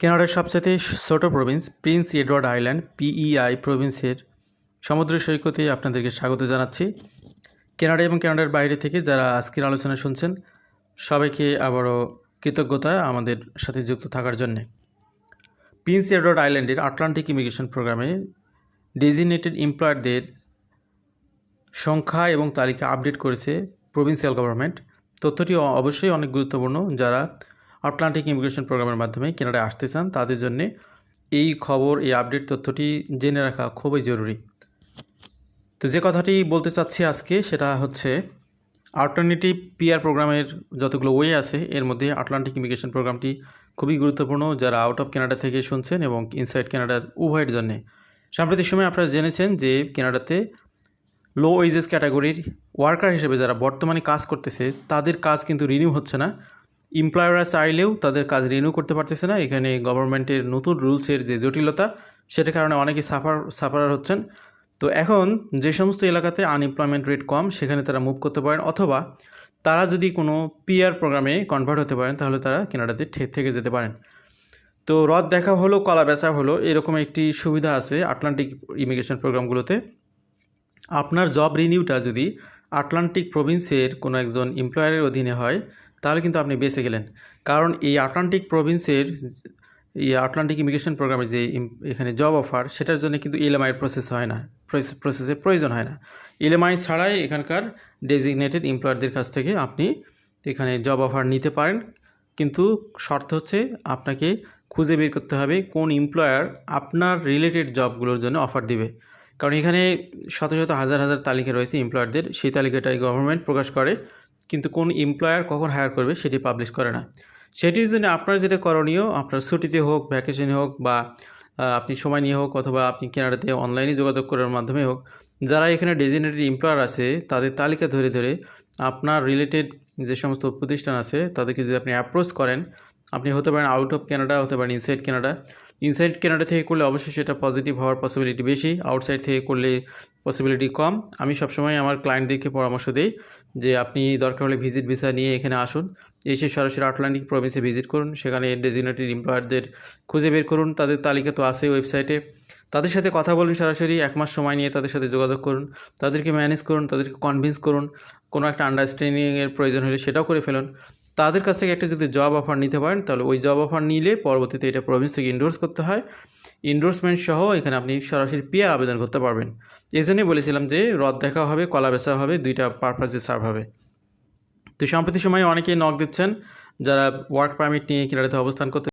কানাডার সবচেয়ে ছোট province, Prince Edward Island PEI প্রভিন্সের সমুদ্র সৈকতে আপনাদেরকে স্বাগত জানাচ্ছি। কানাডা এবং কানাডার বাইরে থেকে যারা আজকের আলোচনা শুনছেন, সবাইকে আবারও কৃতজ্ঞতা আমাদের সাথে যুক্ত থাকার জন্যে। প্রিন্স এডওয়ার্ড আইল্যান্ডের আটলান্টিক ইমিগ্রেশন প্রোগ্রামে ডেজিগনেটেড এমপ্লয়ারদের সংখ্যা এবং তালিকা আপডেট করেছে প্রভিন্সিয়াল গভর্নমেন্ট। তথ্যটি অবশ্যই অনেক গুরুত্বপূর্ণ। যারা আটলান্টিক ইমিগ্রেশন প্রোগ্রামের মাধ্যমে কেনাডায় আসতে চান, তাদের জন্য এই খবর, এই আপডেট তথ্যটি জেনে রাখা খুবই জরুরি। তো যে কথাটি বলতে চাচ্ছি আজকে, সেটা হচ্ছে অল্টারনেটিভ পিআর প্রোগ্রামের যতগুলো ওয়ে আছে, এর মধ্যে আটলান্টিক ইমিগ্রেশন প্রোগ্রামটি খুবই গুরুত্বপূর্ণ যারা আউট অফ কানাডা থেকে শুনছেন এবং ইনসাইড কানাডা উভয়ের জন্যে। সাম্প্রতিক সময় আপনারা জেনেছেন যে কানাডাতে লো ওয়েজেস ক্যাটাগরির ওয়ার্কার হিসেবে যারা বর্তমানে কাজ করতেছে, তাদের কাজ কিন্তু রিনিউ হচ্ছে না। এমপ্লয়াররা চাইলেও তাদের কাজ রিনিউ করতে পারতেছে না। এখানে গভর্নমেন্টের নতুন রুলসের যে জটিলতা, সেটার কারণে অনেকে সাফার সাফারার হচ্ছেন। তো এখন যে সমস্ত এলাকাতে আনএমপ্লয়মেন্ট রেট কম, সেখানে তারা মুভ করতে পারেন অথবা তারা যদি কোনো পিআর প্রোগ্রামে কনভার্ট হতে পারেন, তাহলে তারা কেনাডাতেঠে- থেকে যেতে পারেন। তো রদ দেখা হলো, কলা বেচা হলো, এরকম একটি সুবিধা আছে আটলান্টিক ইমিগ্রেশন প্রোগ্রামগুলোতে আপনার জব রিনিউটা যদি আটলান্টিক প্রভিন্সের কোনো একজন এমপ্লয়ারের অধীনে হয় তাহলে কিন্তু আপনি বেঁচে গেলেন। কারণ এই আটলান্টিক প্রভিন্সের এই আটলান্টিক ইমিগ্রেশন প্রোগ্রামে যে এখানে জব অফার, সেটার জন্য কিন্তু ইএলএমআইয়ের প্রসেস হয় না। প্রসেসের প্রয়োজন হয় না। ইএলএমআই ছাড়াই এখানকার ডেজিগনেটেড এমপ্লয়ারদের কাছ থেকে আপনি এখানে জব অফার নিতে পারেন। কিন্তু শর্ত হচ্ছে আপনাকে খুঁজে বের করতে হবে কোন এমপ্লয়ার আপনার রিলেটেড জবগুলোর জন্য অফার দিবে। কারণ এখানে শত শত হাজার হাজার তালিকা রয়েছে এমপ্লয়ারদের সেই তালিকাটাই গভর্নমেন্ট প্রকাশ করে। কিন্তু কোন এমপ্লয়ার কখন হায়ার করবে সেটি পাবলিশ করে না। সেটির জন্য আপনার যেটা করণীয়, আপনার ছুটিতে হোক ভ্যাকেশনে হোক বা আপনি সময় নিয়ে হোক অথবা আপনি কেনাডাতে অনলাইনে যোগাযোগ করার মাধ্যমে হোক, যারা এখানে ডেজিনেটেড এমপ্লয়ার আছে, তাদের তালিকা ধরে ধরে আপনার রিলেটেড যে সমস্ত প্রতিষ্ঠান আছে, তাদেরকে যদি আপনি অ্যাপ্রোচ করেন, আপনি হতে পারেন আউট অফ কানাডা হতে পারেন ইনসাইড কানাডা ইনসাইড কানাডা থেকে করলে অবশ্যই সেটা পজিটিভ হওয়ার পসিবিলিটি বেশি আউটসাইড থেকে করলে পসিবিলিটি কম। আমি সবসময় আমার ক্লায়েন্টদেরকে পরামর্শ দিই যে আপনি দরকার হলে ভিজিট ভিসা নিয়ে এখানে আসুন। এসে সরাসরি আটলান্টিক প্রভিন্সে ভিজিট করুন। সেখানে ডেজিগনেটেড এমপ্লয়ারদের খুঁজে বের করুন। তাদের তালিকা তো আছে ওয়েবসাইটে তাদের সাথে কথা বলুন সরাসরি। এক মাস সময় নিয়ে তাদের সাথে যোগাযোগ করুন। তাদেরকে ম্যানেজ করুন। তাদেরকে কনভিন্স করুন। কোনো একটা আন্ডারস্ট্যান্ডিংয়ের প্রয়োজন হলে সেটাও করে ফেলুন। তাদের কাছ থেকে একটা যদি জব অফার নিতে পারেন, তাহলে ওই জব অফার নিলে পরবর্তীতে এটা প্রভিন্স থেকে ইন্ডোর্স করতে হয়। ইন্ডোর্সমেন্ট সহ এখানে আপনি সরাসরি পিআর আবেদন করতে পারবেন। এই জন্যই বলেছিলাম যে রদ দেখা হবে কলা বেচা হবে, দুইটা পারপাসে সার্ভ হবে। তো সাম্প্রতিক সময়ে অনেকেই নক দিচ্ছেন যারা ওয়ার্ক পারমিট নিয়ে কেনাডাতে অবস্থান করতে